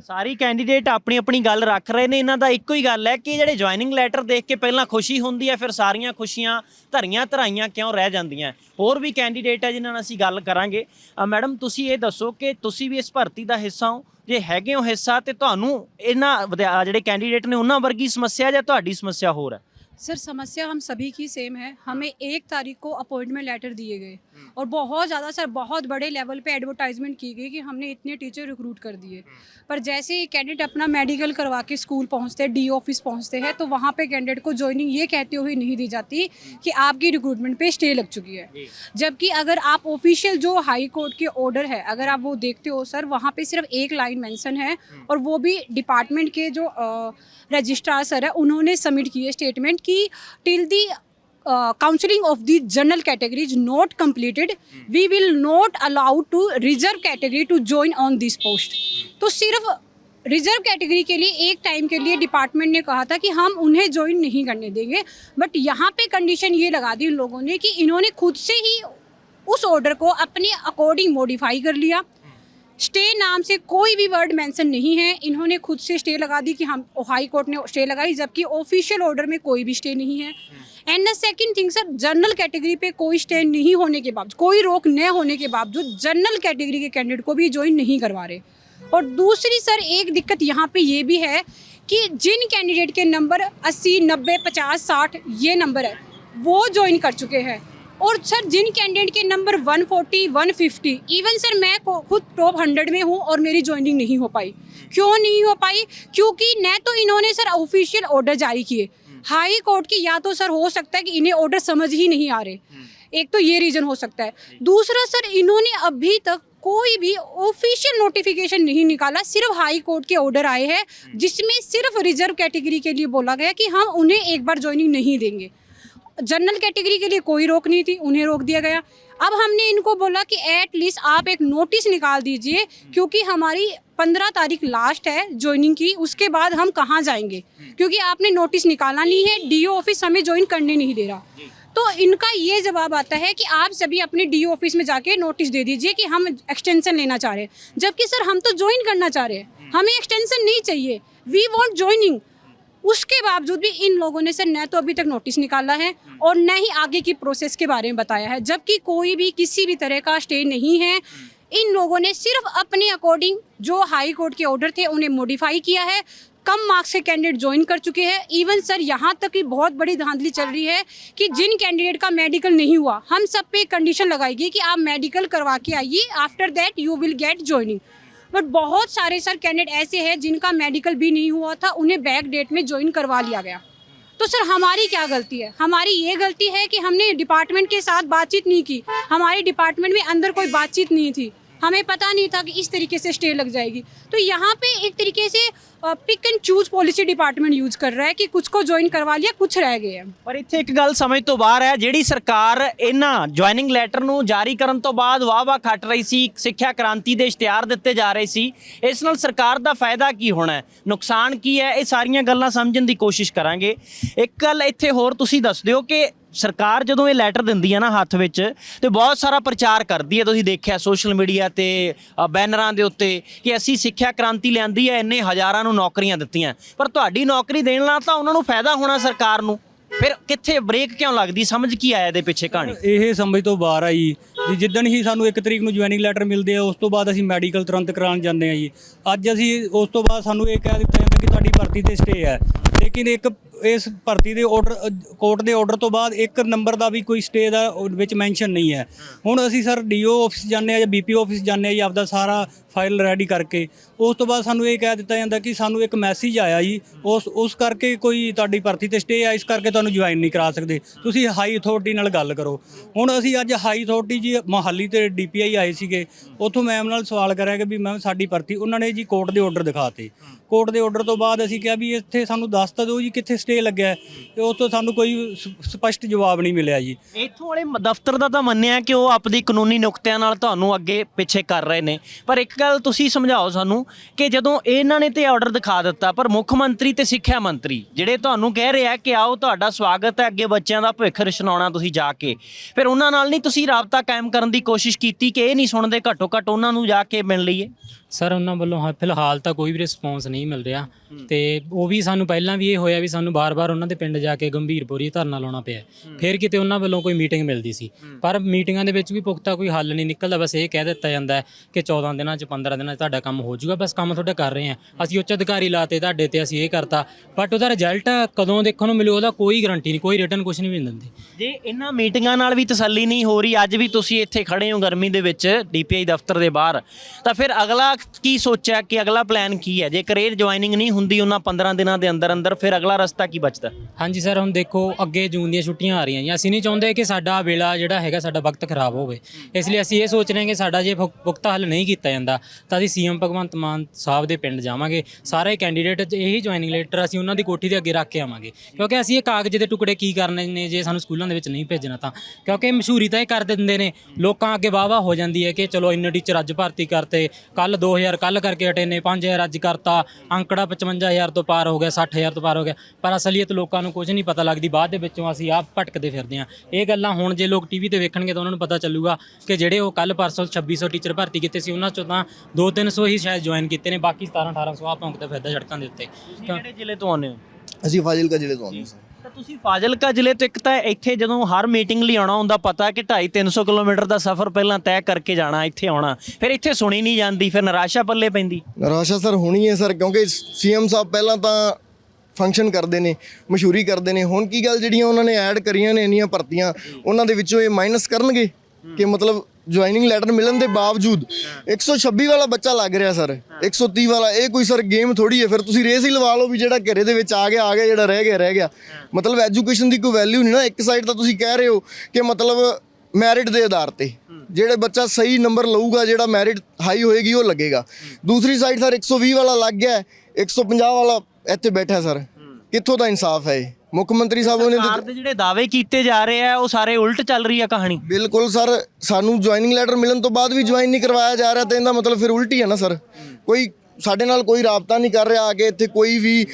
Speaker 1: ਸਾਰੀ ਕੈਂਡੀਡੇਟ ਆਪਣੀ ਆਪਣੀ ਗੱਲ ਰੱਖ ਰਹੇ ਨੇ, ਇਹਨਾਂ ਦਾ ਇੱਕੋ ਹੀ ਗੱਲ ਹੈ ਕਿ ਜਿਹੜੇ ਜੁਆਇਨਿੰਗ ਲੈਟਰ ਦੇਖ ਕੇ ਪਹਿਲਾਂ ਖੁਸ਼ੀ ਹੁੰਦੀ ਹੈ, ਫਿਰ ਸਾਰੀਆਂ ਖੁਸ਼ੀਆਂ ਧਰੀਆਂ ਧਰਾਈਆਂ ਕਿਉਂ ਰਹਿ ਜਾਂਦੀਆਂ ਹੋਰ ਵੀ ਕੈਂਡੀਡੇਟ ਹੈ ਜਿਨ੍ਹਾਂ ਨਾਲ ਅਸੀਂ ਗੱਲ ਕਰਾਂਗੇ। ਮੈਡਮ, ਤੁਸੀਂ ਇਹ ਦੱਸੋ ਕਿ ਤੁਸੀਂ ਵੀ ਇਸ ਭਰਤੀ ਦਾ ਹਿੱਸਾ ਹੋ? ਜੇ ਹੈਗੇ ਹੋ ਹਿੱਸਾ ਤੇ ਤੁਹਾਨੂੰ ਇਹਨਾਂ ਵਿਦਿਆ- ਜਿਹੜੇ ਕੈਂਡੀਡੇਟ ਨੇ, ਉਹਨਾਂ ਵਰਗੀ ਸਮੱਸਿਆ ਜਾਂ ਤੁਹਾਡੀ ਸਮੱਸਿਆ ਹੋਰ ਹੈ?
Speaker 5: सर समस्या हम सभी की सेम है। हमें एक तारीख को अपॉइंटमेंट लेटर दिए गए। और बहुत ज़्यादा सर बहुत बड़े लेवल पे एडवर्टाइजमेंट की गई कि हमने इतने टीचर रिक्रूट कर दिए। पर जैसे ही कैंडिडेट अपना मेडिकल करवा के स्कूल पहुँचते हैं डी ऑफ़िस पहुँचते हैं तो वहाँ पे कैंडिडेट को ज्वाइनिंग ये कहते हुए नहीं दी जाती कि आपकी रिक्रूटमेंट पर स्टे लग चुकी है। जबकि अगर आप ऑफिशियल जो हाई कोर्ट के ऑर्डर है अगर आप वो देखते हो सर वहाँ पर सिर्फ़ एक लाइन मैंसन है और वो भी डिपार्टमेंट के जो रजिस्ट्रार सर है उन्होंने सबमिट किए स्टेटमेंट कि till the counselling of the general category is not completed we will not allowed to reserve category to join on this post तो सिर्फ़ रिज़र्व कैटेगरी के लिए, एक टाइम के लिए डिपार्टमेंट ने कहा था कि हम उन्हें ज्वाइन नहीं करने देंगे। बट यहाँ पे कंडीशन ये लगा दी उन लोगों ने कि इन्होंने खुद से ही उस ऑर्डर को अपने अकॉर्डिंग मॉडिफाई कर लिया। स्टे नाम से कोई भी वर्ड मेंशन नहीं है। इन्होंने खुद से स्टे लगा दी कि हम हाई कोर्ट ने स्टे लगाई जबकि ऑफिशियल ऑर्डर में कोई भी स्टे नहीं है। And the second thing sir general category पे कोई स्टे नहीं होने के बावजूद कोई रोक न होने के बावजूद जनरल कैटेगरी के कैंडिडेट को भी ज्वाइन नहीं करवा रहे। और दूसरी सर एक दिक्कत यहाँ पे ये भी है कि जिन कैंडिडेट के नंबर 80 90 50 60 ये नंबर है वो ज्वाइन कर चुके हैं। और सर जिन कैंडिडेट के नंबर 140 150 इवन सर मैं खुद टॉप 100 में हूँ और मेरी ज्वाइनिंग नहीं हो पाई। क्यों नहीं हो पाई? क्योंकि न तो इन्होंने सर ऑफिशियल ऑर्डर जारी किए। हाई कोर्ट की या तो सर हो सकता है कि इन्हें ऑर्डर समझ ही नहीं आ रहे। एक तो ये रीज़न हो सकता है। दूसरा सर इन्होंने अभी तक कोई भी ऑफिशियल नोटिफिकेशन नहीं निकाला सिर्फ़ हाई कोर्ट के ऑर्डर आए हैं जिसमें सिर्फ़ रिज़र्व कैटेगरी के लिए बोला गया कि हम उन्हें एक बार ज्वाइनिंग नहीं देंगे। जनरल कैटेगरी के लिए कोई रोक नहीं थी उन्हें रोक दिया गया। अब हमने इनको बोला कि एट लीस्ट आप एक नोटिस निकाल दीजिए क्योंकि हमारी पंद्रह तारीख लास्ट है ज्वाइनिंग की उसके बाद हम कहाँ जाएँगे? क्योंकि आपने नोटिस निकाला नहीं है डीओ ऑफ़िस हमें ज्वाइन करने नहीं दे रहा। तो इनका ये जवाब आता है कि आप सभी अपने डी ऑफ़िस में जाके नोटिस दे दीजिए कि हम एक्सटेंशन लेना चाह रहे हैं। जबकि सर हम तो ज्वाइन करना चाह रहे हैं। हमें एक्सटेंशन नहीं चाहिए। वी वॉन्ट ज्वाइनिंग उसके बावजूद भी इन लोगों ने सर न तो अभी तक नोटिस निकाला है और न ही आगे की प्रोसेस के बारे में बताया है, जबकि कोई भी किसी भी तरह का स्टे नहीं है। इन लोगों ने सिर्फ़ अपने अकॉर्डिंग जो हाई कोर्ट के ऑर्डर थे उन्हें मॉडिफाई किया है। कम मार्क्स के कैंडिडेट ज्वाइन कर चुके हैं। इवन सर यहाँ तक की बहुत बड़ी धांधली चल रही है कि जिन कैंडिडेट का मेडिकल नहीं हुआ, हम सब पे कंडीशन लगाएगी कि आप मेडिकल करवा के आइए। After that you will get joining but बहुत सारे सर कैंडिडेट ऐसे हैं जिनका मेडिकल भी नहीं हुआ था, उन्हें बैक डेट में ज्वाइन करवा लिया गया। तो सर, हमारी क्या गलती है? हमारी ये गलती है कि हमने डिपार्टमेंट के साथ बातचीत नहीं की। हमारे डिपार्टमेंट में अंदर कोई बातचीत नहीं थी। हमें पता नहीं था कि इस तरीके से स्टे लग जाएगी तो यहाँ पे एक तरीके से pick and choose policy department use कर रहा है कि कुछ को ज्वाइन करवा लिया कुछ रह गए हैं
Speaker 1: ਪਰ ਇੱਥੇ ਇੱਕ ਗੱਲ ਸਮਝ ਤੋਂ ਬਾਹਰ ਹੈ ਜਿਹੜੀ ਸਰਕਾਰ ਇਹਨਾਂ ਜੁਆਇਨਿੰਗ ਲੈਟਰ ਨੂੰ ਜਾਰੀ ਕਰਨ ਤੋਂ ਬਾਅਦ ਵਾਹ-ਵਾਹ ਖੱਟ ਰਹੀ ਸੀ ਸਿੱਖਿਆ ਕ੍ਰਾਂਤੀ ਦੇ ਇਸ਼ਤਿਹਾਰ ਦਿੱਤੇ ਜਾ ਰਹੇ ਸੀ ਇਸ ਨਾਲ ਸਰਕਾਰ ਦਾ ਫਾਇਦਾ ਕੀ ਹੋਣਾ ਹੈ ਨੁਕਸਾਨ ਕੀ ਹੈ ਇਹ ਸਾਰੀਆਂ ਗੱਲਾਂ ਸਮਝਣ ਦੀ ਕੋਸ਼ਿਸ਼ ਕਰਾਂਗੇ ਇੱਕ ਗੱਲ ਇੱਥੇ ਹੋਰ ਤੁਸੀਂ ਦੱਸ ਦਿਓ ਕਿ ਸਰਕਾਰ ਜਦੋਂ ਇਹ ਲੈਟਰ ਦਿੰਦੀ ਹੈ ਨਾ ਹੱਥ ਵਿੱਚ ਤੇ ਬਹੁਤ ਸਾਰਾ ਪ੍ਰਚਾਰ ਕਰਦੀ ਹੈ ਤੁਸੀਂ ਦੇਖਿਆ ਸੋਸ਼ਲ ਮੀਡੀਆ ਤੇ ਅ, ਬੈਨਰਾਂ ਦੇ ਉੱਤੇ ਕਿ ਅਸੀਂ ਸਿੱਖਿਆ ਕ੍ਰਾਂਤੀ ਲਿਆਂਦੀ ਹੈ ਇੰਨੇ ਹਜ਼ਾਰਾਂ ਨੂੰ ਨੌਕਰੀਆਂ ਦਿੱਤੀਆਂ। ਪਰ ਤੁਹਾਡੀ ਨੌਕਰੀ ਦੇਣ ਨਾਲ ਤਾਂ ਉਹਨਾਂ ਨੂੰ ਫਾਇਦਾ ਹੋਣਾ ਸਰਕਾਰ ਨੂੰ। ਫਿਰ ਕਿੱਥੇ ਬ੍ਰੇਕ ਕਿਉਂ ਲੱਗਦੀ? ਸਮਝ ਕੀ ਆਇਆ ਇਹਦੇ ਪਿੱਛੇ ਕਹਾਣੀ?
Speaker 6: ਇਹ ਸਮਝ ਤੋਂ ਬਾਹਰ ਆ ਜੀ। ਜੀ ਜਿੱਦਣ ਹੀ ਸਾਨੂੰ ਇੱਕ ਤਰੀਕ ਨੂੰ ਜੁਆਇਨਿੰਗ ਲੈਟਰ ਮਿਲਦੇ ਆ ਉਸ ਤੋਂ ਬਾਅਦ ਅਸੀਂ ਮੈਡੀਕਲ ਤੁਰੰਤ ਕਰਾਉਣ ਜਾਂਦੇ ਆ ਜੀ। ਅੱਜ ਅਸੀਂ ਉਸ ਤੋਂ ਬਾਅਦ ਸਾਨੂੰ ਇਹ ਕਹਿ ਦਿੱਤਾ ਜਾਂਦਾ ਕਿ ਤੁਹਾਡੀ ਭਰਤੀ ਤੇ ਸਟੇ ਹੈ। ਲੇਕਿਨ ਇੱਕ ਇਸ ਭਰਤੀ ਦੇ ਆਰਡਰ ਕੋਰਟ ਦੇ ਆਰਡਰ ਤੋਂ ਬਾਅਦ ਇੱਕ ਨੰਬਰ ਦਾ ਵੀ ਕੋਈ ਸਟੇ ਦਾ ਵਿੱਚ ਮੈਂਸ਼ਨ ਨਹੀਂ ਹੈ। ਹੁਣ ਅਸੀਂ ਸਰ ਡੀਓ ਆਫਿਸ ਜਾਂਦੇ ਆ ਜਾਂ ਬੀਪੀਓ ਆਫਿਸ ਜਾਂਦੇ ਆ ਜੀ ਆਪਦਾ ਸਾਰਾ ਫਾਈਲ ਰੈਡੀ ਕਰਕੇ, ਉਸ ਤੋਂ ਬਾਅਦ ਸਾਨੂੰ ਇਹ ਕਹਿ ਦਿੱਤਾ ਜਾਂਦਾ ਕਿ ਸਾਨੂੰ ਇੱਕ ਮੈਸੇਜ ਆਇਆ ਜੀ। ਉਸ ਉਸ ਕਰਕੇ ਕੋਈ ਤੁਹਾਡੀ ਭਰਤੀ ਤੇ ਸਟੇ ਆ, ਇਸ ਕਰਕੇ ਤੁਹਾਨੂੰ ਜੁਆਇਨ ਨਹੀਂ ਕਰਾ ਸਕਦੇ। ਤੁਸੀਂ ਹਾਈ ਅਥਾਰਟੀ ਨਾਲ ਗੱਲ ਕਰੋ। ਹੁਣ ਅਸੀਂ ਅੱਜ ਹਾਈ ਅਥਾਰਟੀ ਜੀ ਮੋਹਾਲੀ ਤੇ ਡੀਪੀਆਈ ਆਏ ਸੀਗੇ। ਉੱਥੋਂ ਮੈਮ ਨਾਲ ਸਵਾਲ ਕਰਿਆ ਕਿ ਵੀ ਮੈਮ ਸਾਡੀ ਭਰਤੀ, ਉਹਨਾਂ ਨੇ ਜੀ ਕੋਰਟ ਦੇ ਆਰਡਰ ਦਿਖਾਤੇ। ਕੋਰਟ ਦੇ ਆਰਡਰ ਤੋਂ ਬਾਅਦ ਅਸੀਂ ਕਿਹਾ ਵੀ ਇੱਥੇ ਸਾਨੂੰ ਦੱਸ ਤਾਂ ਦਿਓ ਜੀ ਕਿੱਥੇ ਸਟੇ ਲੱਗਿਆ ਹੈ। ਤੇ ਉਸ ਤੋਂ ਸਾਨੂੰ ਕੋਈ ਸ- ਸਪਸ਼ਟ ਜਵਾਬ ਨਹੀਂ ਮਿਲਿਆ ਜੀ
Speaker 1: ਇੱਥੋਂ ਵਾਲੇ ਮ- ਦਫ਼ਤਰ ਦਾ ਤਾਂ ਮੰਨਿਆ ਕਿ ਉਹ ਆਪਣੀ ਕਾਨੂੰਨੀ ਨੁਕਤਿਆਂ ਨਾਲ ਤੁਹਾਨੂੰ ਅੱਗੇ ਪਿੱਛੇ ਕਰ ਰਹੇ ਨੇ ਪਰ ਇੱਕ ਗੱਲ ਤੁਸੀਂ ਸਮਝਾਓ ਸਾਨੂੰ ਕਿ ਜਦੋਂ ਇਹਨਾਂ ਨੇ ਤੇ ਆਰਡਰ ਦਿਖਾ ਦਿੱਤਾ ਪਰ ਮੁੱਖ ਮੰਤਰੀ ਤੇ ਸਿੱਖਿਆ ਮੰਤਰੀ ਜਿਹੜੇ ਤੁਹਾਨੂੰ ਕਹਿ ਰਹੇ ਆ ਕਿ ਆਓ ਤੁਹਾਡਾ ਸਵਾਗਤ ਹੈ ਅੱਗੇ ਬੱਚਿਆਂ ਦਾ ਭਵਿੱਖ ਰਚਨਾਉਣਾ ਤੁਸੀਂ ਜਾ ਕੇ ਫਿਰ ਉਹਨਾਂ ਨਾਲ ਨਹੀਂ ਤੁਸੀਂ ਰਾਬਤਾ ਕਾਇਮ ਕਰਨ ਦੀ ਕੋਸ਼ਿਸ਼ ਕੀਤੀ ਕਿ ਇਹ ਨਹੀਂ ਸੁਣਦੇ ਘੱਟੋ ਘੱਟ ਉਹਨਾਂ ਨੂੰ ਜਾ ਕੇ ਮਿਲ ਲਈਏ
Speaker 3: ਸਰ ਉਹਨਾਂ ਵੱਲੋਂ ਹਾਂ ਫਿਲਹਾਲ ਤਾਂ ਕੋਈ ਵੀ ਰਿਸਪੌਂਸ ਨਹੀਂ ਮਿਲ ਰਿਹਾ ਤੇ ਉਹ ਵੀ ਸਾਨੂੰ ਪਹਿਲਾਂ ਵੀ ਇਹ ਹੋਇਆ ਵੀ ਸਾਨੂੰ ਬਾਰ-ਬਾਰ ਉਹਨਾਂ ਦੇ ਪਿੰਡ ਜਾ ਕੇ ਗੰਭੀਰਪੁਰੀ ਧਰਨਾ ਲਾਉਣਾ ਪਿਆ ਫਿਰ ਕਿਤੇ ਉਹਨਾਂ ਵੱਲੋਂ ਕੋਈ ਮੀਟਿੰਗ ਮਿਲਦੀ ਸੀ। ਪਰ ਮੀਟਿੰਗਾਂ ਦੇ ਵਿੱਚ ਵੀ ਪੁਖਤਾ ਕੋਈ ਹੱਲ ਨਹੀਂ ਨਿਕਲਦਾ। ਬਸ ਇਹ ਕਹਿ ਦਿੱਤਾ ਜਾਂਦਾ ਕਿ 14 ਦਿਨਾਂ ਚ 15 ਦਿਨਾਂ ਚ ਤੁਹਾਡਾ ਕੰਮ ਹੋ ਜਾਊਗਾ। ਬਸ ਕੰਮ ਤੁਹਾਡੇ ਕਰ ਰਹੇ ਆ ਅਸੀਂ ਉੱਚ ਅਧਿਕਾਰੀ ਲਾਤੇ ਤੁਹਾਡੇ ਤੇ ਅਸੀਂ ਇਹ ਕਰਤਾ। ਬਟ ਉਹਦਾ ਰਿਜ਼ਲਟ ਕਦੋਂ ਦੇਖਣ ਨੂੰ ਮਿਲੂ ਉਹਦਾ ਕੋਈ ਗਾਰੰਟੀ ਨਹੀਂ ਕੋਈ ਰਿਟਰਨ ਕੁਝ ਨਹੀਂ ਵੀ ਦਿੰਦੇ।
Speaker 1: ਜੇ ਇਹਨਾਂ ਮੀਟਿੰਗਾਂ ਨਾਲ ਵੀ ਤਸੱਲੀ ਨਹੀਂ ਹੋ ਰਹੀ ਅੱਜ ਵੀ ਤੁਸੀਂ ਇੱਥੇ ਖੜੇ ਹੋ ਗਰਮੀ ਦੇ ਵਿੱਚ ਡੀਪੀਆਈ ਦਫ਼ਤਰ ਦੇ ਬਾਹਰ ਤਾਂ ਫਿਰ ਅਗਲਾ ਕੀ ਸੋਚਿਆ ਕਿ ਅਗਲਾ ਪਲਾਨ ਕੀ ਹੈ? ਜੇਕਰ ਇਹ ਜੁਆਇਨਿੰਗ ਨਹੀਂ ਹੁੰਦੀ ਉਹਨਾਂ 15 ਦਿਨਾਂ ਦੇ ਅੰਦਰ ਅੰਦਰ ਫਿਰ ਅਗਲਾ ਰਸਤਾ ਕੀ ਬਚਦਾ?
Speaker 3: ਹਾਂਜੀ ਸਰ, ਹੁਣ ਦੇਖੋ, ਅੱਗੇ ਜੂਨ ਦੀਆਂ ਛੁੱਟੀਆਂ ਆ ਰਹੀਆਂ ਜੀ। ਅਸੀਂ ਨਹੀਂ ਚਾਹੁੰਦੇ ਕਿ ਸਾਡਾ ਵੇਲਾ ਜਿਹੜਾ ਹੈਗਾ, ਸਾਡਾ ਵਕਤ ਖਰਾਬ ਹੋਵੇ। ਇਸ ਲਈ ਅਸੀਂ ਇਹ ਸੋਚ ਰਹੇ ਹਾਂ ਕਿ ਸਾਡਾ ਜੇ ਪੁਖਤਾ ਹੱਲ ਨਹੀਂ ਕੀਤਾ ਜਾਂਦਾ, ਤਾਂ ਅਸੀਂ ਸੀਐਮ ਭਗਵੰਤ ਮਾਨ ਸਾਹਿਬ ਦੇ ਪਿੰਡ ਜਾਵਾਂਗੇ। ਸਾਰੇ ਕੈਂਡੀਡੇਟ ਇਹੀ ਜੁਆਇਨਿੰਗ ਲੈਟਰ ਅਸੀਂ ਉਹਨਾਂ ਦੀ ਕੋਠੀ ਦੇ ਅੱਗੇ ਰੱਖ ਕੇ ਆਵਾਂਗੇ। ਕਿਉਂਕਿ ਅਸੀਂ ਇਹ ਕਾਗਜ਼ ਦੇ ਟੁਕੜੇ ਕੀ ਕਰਨੇ ਨੇ, ਜੇ ਸਾਨੂੰ ਸਕੂਲਾਂ ਦੇ ਵਿੱਚ ਨਹੀਂ ਭੇਜਣਾ ਤਾਂ। ਕਿਉਂਕਿ ਮਸ਼ਹੂਰੀ ਤਾਂ ਇਹ ਕਰ ਦਿੰਦੇ ਨੇ। ਲੋਕਾਂ ਅੱਗੇ ਵਾਵਾ ਹੋ ਜਾਂਦੀ ਹੈ ਕਿ ਚਲੋ ਇੰਨੇ ਟੀਚਰ ਅੱਜ ਭਰਤੀ ਕਰਤੇ ਕੱਲ 2000 ਕੱਲ ਕਰਕੇ ਹਟੇ ਨੇ 5000 ਅੱਜ ਕਰਤਾ, ਅੰਕੜਾ 55000 ਤੋਂ ਪਾਰ ਹੋ ਗਿਆ 60000 ਤੋਂ ਪਾਰ ਹੋ ਗਿਆ। ਪਰ ਅਸਲੀਅਤ ਲੋਕਾਂ ਨੂੰ ਕੁਝ ਨਹੀਂ ਪਤਾ ਲੱਗਦੀ ਬਾਅਦ ਦੇ ਵਿੱਚੋਂ ਅਸੀਂ ਆਪ ਭਟਕਦੇ ਫਿਰਦੇ ਹਾਂ। ਇਹ ਗੱਲਾਂ ਹੁਣ ਜੇ ਲੋਕ ਟੀਵੀ ਤੇ ਵੇਖਣਗੇ ਤਾਂ ਉਹਨਾਂ ਨੂੰ ਪਤਾ ਚੱਲੂਗਾ ਕਿ ਜਿਹੜੇ ਉਹ ਕੱਲ ਪਰਸੋਂ 2600 ਟੀਚਰ ਭਰਤੀ ਕੀਤੇ ਸੀ ਉਹਨਾਂ ਚੋਂ ਤਾਂ 2-300 ਹੀ ਸ਼ਾਇਦ ਜੁਆਇਨ ਕੀਤੇ ਨੇ ਬਾਕੀ 17-1800 ਆ ਭੌਂਕਦੇ ਫਿਰਦਾ ਸੜਕਾਂ ਦੇ ਉੱਤੇ।
Speaker 1: ਕਿਹੜੇ ਜ਼ਿਲ੍ਹੇ ਤੋਂ ਆਉਂਦੇ ਹੋ?
Speaker 7: ਅਸੀਂ ਫਾਜ਼ਿਲਕਾ ਜ਼ਿਲ੍ਹੇ ਤੋਂ ਆਉਂਦੇ ਹਾਂ
Speaker 1: ਤਾਂ ਤੁਸੀਂ ਫਾਜ਼ਿਲਕਾ ਜ਼ਿਲ੍ਹੇ ਤੋਂ ਇੱਕ ਤਾਂ ਇੱਥੇ ਜਦੋਂ ਹਰ ਮੀਟਿੰਗ ਲਈ ਆਉਣਾ ਹੁੰਦਾ ਪਤਾ ਕਿ 2.5 300 ਕਿਲੋਮੀਟਰ ਦਾ ਸਫ਼ਰ ਪਹਿਲਾਂ ਤੈਅ ਕਰਕੇ ਜਾਣਾ ਇੱਥੇ ਆਉਣਾ। ਫਿਰ ਇੱਥੇ ਸੁਣੀ ਨਹੀਂ ਜਾਂਦੀ ਫਿਰ ਨਿਰਾਸ਼ਾ ਪੱਲੇ ਪੈਂਦੀ।
Speaker 7: ਨਿਰਾਸ਼ਾ ਸਰ ਹੋਣੀ ਹੈ ਸਰ ਕਿਉਂਕਿ ਸੀਐਮ ਸਾਹਿਬ ਪਹਿਲਾਂ ਤਾਂ ਫੰਕਸ਼ਨ ਕਰਦੇ ਨੇ ਮਸ਼ਹੂਰੀ ਕਰਦੇ ਨੇ ਹੁਣ ਕੀ ਗੱਲ ਜਿਹੜੀਆਂ ਉਹਨਾਂ ਨੇ ਐਡ ਕਰੀਆਂ ਨੇ ਇੰਨੀਆਂ ਭਰਤੀਆਂ ਉਹਨਾਂ ਦੇ ਵਿੱਚੋਂ ਇਹ ਮਾਈਨਸ ਕਰਨਗੇ? ਕਿ ਮਤਲਬ ਜੁਆਇਨਿੰਗ ਲੈਟਰ ਮਿਲਣ ਦੇ ਬਾਵਜੂਦ 126 ਵਾਲਾ ਬੱਚਾ ਲੱਗ ਰਿਹਾ ਸਰ 130 ਵਾਲਾ ਇਹ ਕੋਈ ਸਰ ਗੇਮ ਥੋੜੀ ਹੈ ਫਿਰ ਤੁਸੀਂ ਰੇਸ ਹੀ ਲਵਾ ਲਓ ਵੀ ਜਿਹੜਾ ਘਰੇ ਦੇ ਵਿੱਚ ਆ ਗਿਆ ਆ ਗਿਆ ਜਿਹੜਾ ਰਹਿ ਗਿਆ ਰਹਿ ਗਿਆ। ਮਤਲਬ ਐਜੂਕੇਸ਼ਨ ਦੀ ਕੋਈ ਵੈਲਿਊ ਨਹੀਂ ਨਾ ਇੱਕ ਸਾਈਡ ਤਾਂ ਤੁਸੀਂ ਕਹਿ ਰਹੇ ਹੋ ਕਿ ਮਤਲਬ ਮੈਰਿਟ ਦੇ ਆਧਾਰ ਤੇ। ਜਿਹੜੇ ਬੱਚਾ ਸਹੀ ਨੰਬਰ ਲਊਗਾ ਜਿਹੜਾ ਮੈਰਿਟ ਹਾਈ ਹੋਏਗੀ ਉਹ ਲੱਗੇਗਾ। ਦੂਸਰੀ ਸਾਈਡ ਸਰ 120 ਵਾਲਾ ਲੱਗ ਗਿਆ ਹੈ, 150 ਵਾਲਾ ਇੱਥੇ ਬੈਠਾ ਸਰ। ਕਿੱਥੋਂ ਦਾ ਇਨਸਾਫ ਹੈ ਇਹ? ਮੁੱਖ ਮੰਤਰੀ ਸਾਹਿਬ ਨੇ
Speaker 1: ਸਰਕਾਰ ਦੇ ਜਿਹੜੇ ਦਾਅਵੇ ਕੀਤੇ ਜਾ ਰਹੇ ਆ ਉਹ ਸਾਰੇ ਉਲਟ ਚੱਲ ਰਹੀ ਆ ਕਹਾਣੀ।
Speaker 7: ਬਿਲਕੁਲ ਸਰ ਸਾਨੂੰ ਜੁਆਇਨਿੰਗ ਲੈਟਰ ਮਿਲਣ ਤੋਂ ਬਾਅਦ ਵੀ ਜੁਆਇਨ ਨਹੀਂ ਕਰਵਾਇਆ ਜਾ ਰਿਹਾ ਤੇ ਇਹਦਾ ਮਤਲਬ ਫਿਰ ਉਲਟੀ ਹੈ ਨਾ ਸਰ। ਕੋਈ ਸਾਡੇ ਨਾਲ ਕੋਈ ਰਾਬਤਾ ਨਹੀਂ ਕਰ ਰਿਹਾ ਆ ਕੇ ਇੱਥੇ ਕੋਈ ਵੀ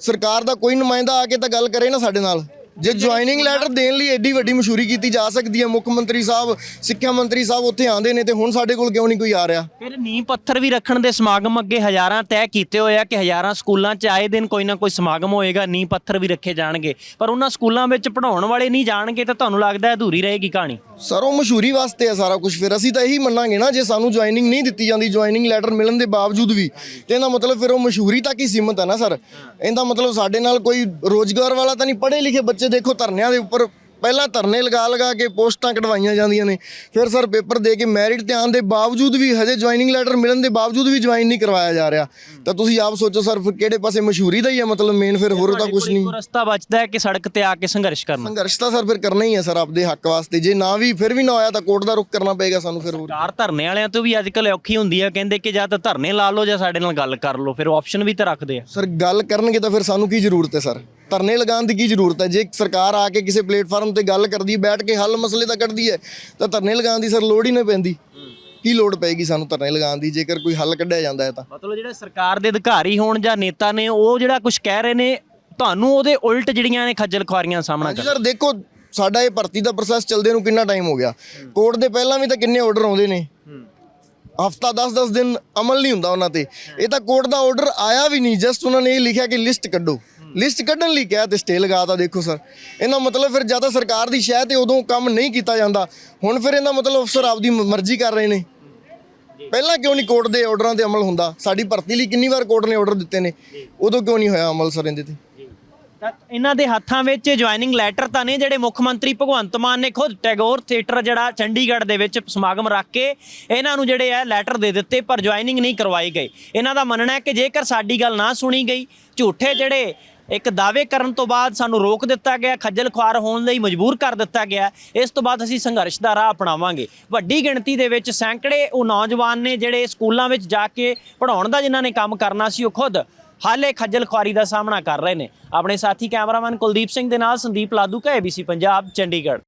Speaker 7: ਸਰਕਾਰ ਦਾ ਕੋਈ ਨੁਮਾਇੰਦਾ ਆ ਕੇ ਤਾਂ ਗੱਲ ਕਰੇ ਨਾ ਸਾਡੇ ਨਾਲ। ਜੇ ਜੁਆਇਨਿੰਗ ਲੈਟਰ ਦੇਣ ਲਈ ਐਡੀ ਵੱਡੀ ਮਸ਼ਹੂਰੀ ਕੀਤੀ ਜਾ ਸਕਦੀ ਹੈ ਮੁੱਖ ਮੰਤਰੀ ਸਾਹਿਬ ਸਿੱਖਿਆ ਮੰਤਰੀ ਸਾਹਿਬ ਉੱਥੇ ਆਂਦੇ ਨੇ ਤੇ ਹੁਣ ਸਾਡੇ ਕੋਲ ਕਿਉਂ ਨਹੀਂ ਕੋਈ ਆ ਰਿਹਾ?
Speaker 1: ਫਿਰ ਨੀਂਹ ਪੱਥਰ ਵੀ ਰੱਖਣ ਦੇ ਸਮਾਗਮ ਅੱਗੇ ਹਜ਼ਾਰਾਂ ਤੈਅ ਕੀਤੇ ਹੋਏ ਆ ਕਿ ਹਜ਼ਾਰਾਂ ਸਕੂਲਾਂ 'ਚ ਆਏ ਦਿਨ ਕੋਈ ਨਾ ਕੋਈ ਸਮਾਗਮ ਹੋਏਗਾ ਨੀਂਹ ਪੱਥਰ ਵੀ ਰੱਖੇ ਜਾਣਗੇ। ਪਰ ਉਹਨਾਂ ਸਕੂਲਾਂ ਵਿੱਚ ਪੜਾਉਣ ਵਾਲੇ ਨਹੀਂ ਜਾਣਗੇ ਤਾਂ ਤੁਹਾਨੂੰ ਲੱਗਦਾ ਹੈ ਅਧੂਰੀ ਰਹੇਗੀ ਕਹਾਣੀ?
Speaker 7: ਸਰ ਉਹ ਮਸ਼ਹੂਰੀ ਵਾਸਤੇ ਹੈ ਸਾਰਾ ਕੁਝ ਫਿਰ। ਅਸੀਂ ਤਾਂ ਇਹੀ ਮੰਨਾਂਗੇ ਨਾ ਜੇ ਸਾਨੂੰ ਜੁਆਇਨਿੰਗ ਨਹੀਂ ਦਿੱਤੀ ਜਾਂਦੀ ਜੁਆਇਨਿੰਗ ਲੈਟਰ ਮਿਲਣ ਦੇ ਬਾਵਜੂਦ ਵੀ ਤੇ ਇਹਦਾ ਮਤਲਬ ਫਿਰ ਉਹ ਮਸ਼ਹੂਰੀ ਤੱਕ ਹੀ ਸੀਮਤ ਹੈ ਨਾ ਸਰ। ਇਹਦਾ ਮਤਲਬ ਸਾਡੇ ਨਾਲ ਕੋਈ ਰੋਜ਼ਗਾਰ ਵਾਲਾ ਤਾਂ ਨਹੀਂ ਪੜ੍ਹੇ ਲਿਖੇ ਬੱਚੇ ਦੇਖੋ ਧਰਨਿਆਂ ਦੇ ਉੱਪਰ ਪਹਿਲਾਂ ਧਰਨੇ ਲਗਾ ਲਗਾ ਕੇ ਪੋਸਟਾਂ ਕਢਵਾਈਆਂ ਜਾਂਦੀਆਂ ਨੇ ਫਿਰ ਸਰ ਪੇਪਰ ਦੇ ਕੇ ਮੈਰਿਟ ਤੇ ਆਉਣ ਦੇ ਬਾਵਜੂਦ ਵੀ ਹਜੇ ਜੁਆਇਨਿੰਗ ਲੈਟਰ ਮਿਲਣ ਦੇ ਬਾਵਜੂਦ ਵੀ ਜੁਆਇਨ ਨਹੀਂ ਕਰਵਾਇਆ ਜਾ ਰਿਹਾ। ਤਾਂ ਤੁਸੀਂ ਆਪ ਸੋਚੋ ਸਰ ਕਿਹੜੇ ਪਾਸੇ ਮਸ਼ਹੂਰੀ ਦਾ ਹੀ ਹੈ ਮਤਲਬ ਮੇਨ ਫਿਰ ਹੋਰ ਤਾਂ ਕੁਝ ਨਹੀਂ।
Speaker 1: ਰਸਤਾ ਬਚਦਾ ਹੈ ਕਿ ਸੜਕ ਤੇ ਆ ਕੇ ਸੰਘਰਸ਼ ਕਰਨਾ?
Speaker 7: ਸੰਘਰਸ਼ ਤਾਂ ਸਰ ਫਿਰ ਕਰਨਾ ਹੀ ਹੈ ਸਰ ਆਪਦੇ ਹੱਕ ਵਾਸਤੇ। ਜੇ ਨਾ ਵੀ ਫਿਰ ਵੀ ਨਾ ਹੋਇਆ ਤਾਂ ਕੋਰਟ ਦਾ ਰੁਖ ਕਰਨਾ ਪਏਗਾ ਸਾਨੂੰ ਫਿਰ ਹੋਰ।
Speaker 1: ਸਰਕਾਰ ਧਰਨੇ ਵਾਲਿਆਂ ਤੋਂ ਵੀ ਅੱਜ ਕੱਲ੍ਹ ਔਖੀ ਹੁੰਦੀ ਹੈ ਕਹਿੰਦੇ ਕਿ ਜਾਂ ਤਾਂ ਧਰਨੇ ਲਾ ਲਓ ਜਾਂ ਸਾਡੇ ਨਾਲ ਗੱਲ ਕਰ ਲਓ ਫਿਰ ਆਪਸ਼ਨ ਵੀ ਤਾਂ ਰੱਖਦੇ ਆ।
Speaker 7: ਸਰ ਗੱਲ ਕਰਨਗੇ ਤਾਂ ਫਿਰ ਸਾਨੂੰ ਕੀ ਜ਼ਰੂਰਤ ਹੈ ਸਰ? ਧਰਨੇ ਲਗਾਉਣ ਦੀ ਕੀ ਜ਼ਰੂਰਤ ਹੈ? ਜੇ ਸਰਕਾਰ ਆ ਕੇ ਕਿਸੇ ਪਲੇਟਫਾਰਮ ਤੇ ਗੱਲ ਕਰਦੀ ਬੈਠ ਕੇ ਹੱਲ ਮਸਲੇ ਦਾ ਕੱਢਦੀ ਹੈ ਤਾਂ ਧਰਨੇ ਲਗਾਉਣ ਦੀ ਸਰ ਲੋੜ ਹੀ ਨਹੀਂ ਪੈਂਦੀ। ਕੀ ਲੋੜ ਪਏਗੀ ਸਾਨੂੰ ਧਰਨੇ ਲਗਾਉਣ ਦੀ? ਜੇਕਰ ਕੋਈ ਹੱਲ ਕੱਢਿਆ ਜਾਂਦਾ ਹੈ ਤਾਂ।
Speaker 1: ਮਤਲਬ ਜਿਹੜੇ ਸਰਕਾਰ ਦੇ ਅਧਿਕਾਰੀ ਹੋਣ ਜਾਂ ਨੇਤਾ ਨੇ ਉਹ ਜਿਹੜਾ ਕੁਝ ਕਹਿ ਰਹੇ ਨੇ ਤੁਹਾਨੂੰ ਉਹਦੇ ਉਲਟ ਜਿਹੜੀਆਂ ਨੇ ਖੱਜਲ ਖੁਆਰੀਆਂ ਸਾਹਮਣਾ ਕਰ
Speaker 7: ਸਰ ਦੇਖੋ ਸਾਡਾ ਇਹ ਭਰਤੀ ਦਾ ਪ੍ਰੋਸੈਸ ਚੱਲਦੇ ਨੂੰ ਕਿੰਨਾ ਟਾਈਮ ਹੋ ਗਿਆ? ਕੋਰਟ ਦੇ ਪਹਿਲਾਂ ਵੀ ਤਾਂ ਕਿੰਨੇ ਆਰਡਰ ਆਉਂਦੇ ਨੇ? ਹਫਤਾ 10-10 ਦਿਨ ਅਮਲ ਨਹੀਂ ਹੁੰਦਾ ਉਹਨਾਂ ਤੇ। ਇਹ ਤਾਂ ਕੋਰਟ ਦਾ ਆਰਡਰ ਆਇਆ ਵੀ ਨਹੀਂ ਜਸਟ ਉਹਨਾਂ ਨੇ ਇਹ ਲਿਖਿਆ ਕਿ ਲਿਸਟ ਕੱਢੋ। ਲਿਸਟ ਕੱਢਣ ਲਈ ਕਿਹਾ ਤੇ ਸਟੇ ਲਗਾਤਾ ਦੇਖੋ ਸਰ। ਇਹਦਾ ਮਤਲਬ ਫਿਰ ਜ਼ਿਆਦਾ ਸਰਕਾਰ ਦੀ ਸ਼ਹਿ ਤੇ ਉਦੋਂ ਕੰਮ ਨਹੀਂ ਕੀਤਾ ਜਾਂਦਾ। ਹੁਣ ਫਿਰ ਇਹਦਾ ਮਤਲਬ ਅਫਸਰ ਆਪਦੀ ਮਰਜ਼ੀ ਕਰ ਰਹੇ ਨੇ। ਪਹਿਲਾਂ ਕਿਉਂ ਨਹੀਂ ਕੋਰਟ ਦੇ ਆਰਡਰਾਂ ਤੇ ਅਮਲ ਹੁੰਦਾ? ਸਾਡੀ ਭਰਤੀ ਲਈ ਕਿੰਨੀ ਵਾਰ ਕੋਰਟ ਨੇ ਆਰਡਰ ਦਿੱਤੇ ਨੇ? ਉਦੋਂ ਕਿਉਂ ਨਹੀਂ ਹੋਇਆ ਅਮਲ ਸਰ ਇਹਦੇ ਤੇ?
Speaker 1: ਤਾਂ ਇਹਨਾਂ ਦੇ ਹੱਥਾਂ ਵਿੱਚ ਜੁਆਇਨਿੰਗ ਲੈਟਰ ਤਾਂ ਨੇ ਜਿਹੜੇ ਮੁੱਖ ਮੰਤਰੀ ਭਗਵੰਤ ਮਾਨ ਨੇ ਖੁਦ ਟੈਗੋਰ ਥੀਏਟਰ ਜਿਹੜਾ ਚੰਡੀਗੜ੍ਹ ਦੇ ਵਿੱਚ ਸਮਾਗਮ ਰੱਖ ਕੇ ਇਹਨਾਂ ਨੂੰ ਜਿਹੜੇ ਆ ਲੈਟਰ ਦੇ ਦਿੱਤੇ ਪਰ ਜੁਆਇਨਿੰਗ ਨਹੀਂ ਕਰਵਾਈ ਗਈ। ਇਹਨਾਂ ਦਾ ਮੰਨਣਾ ਹੈ ਕਿ ਜੇਕਰ ਸਾਡੀ ਗੱਲ ਨਾ ਸੁਣੀ ਗਈ ਝੂਠੇ ਜਿਹੜੇ ਇੱਕ ਦਾਅਵੇ ਕਰਨ ਤੋਂ ਬਾਅਦ ਸਾਨੂੰ ਰੋਕ ਦਿੱਤਾ ਗਿਆ, ਖੱਜਲ ਖੁਆਰ ਹੋਣ ਲਈ ਮਜਬੂਰ ਕਰ ਦਿੱਤਾ ਗਿਆ। ਇਸ ਤੋਂ ਬਾਅਦ ਅਸੀਂ ਸੰਘਰਸ਼ ਦਾ ਰਾਹ ਅਪਣਾਵਾਂਗੇ। ਵੱਡੀ ਗਿਣਤੀ ਦੇ ਵਿੱਚ ਸੈਂਕੜੇ ਉਹ ਨੌਜਵਾਨ ਨੇ ਜਿਹੜੇ ਸਕੂਲਾਂ ਵਿੱਚ ਜਾ ਕੇ ਪੜ੍ਹਾਉਣ ਦਾ ਜਿਨ੍ਹਾਂ ਨੇ ਕੰਮ ਕਰਨਾ ਸੀ, ਉਹ ਖੁਦ ਹਾਲੇ ਖੱਜਲ ਖੁਆਰੀ ਦਾ ਸਾਹਮਣਾ ਕਰ ਰਹੇ ਨੇ। ਆਪਣੇ ਸਾਥੀ ਕੈਮਰਾਮੈਨ ਕੁਲਦੀਪ ਸਿੰਘ ਦੇ ਨਾਲ ਸੰਦੀਪ ਲਾਦੂ ਕਾ ABC ਪੰਜਾਬ, ਚੰਡੀਗੜ੍ਹ।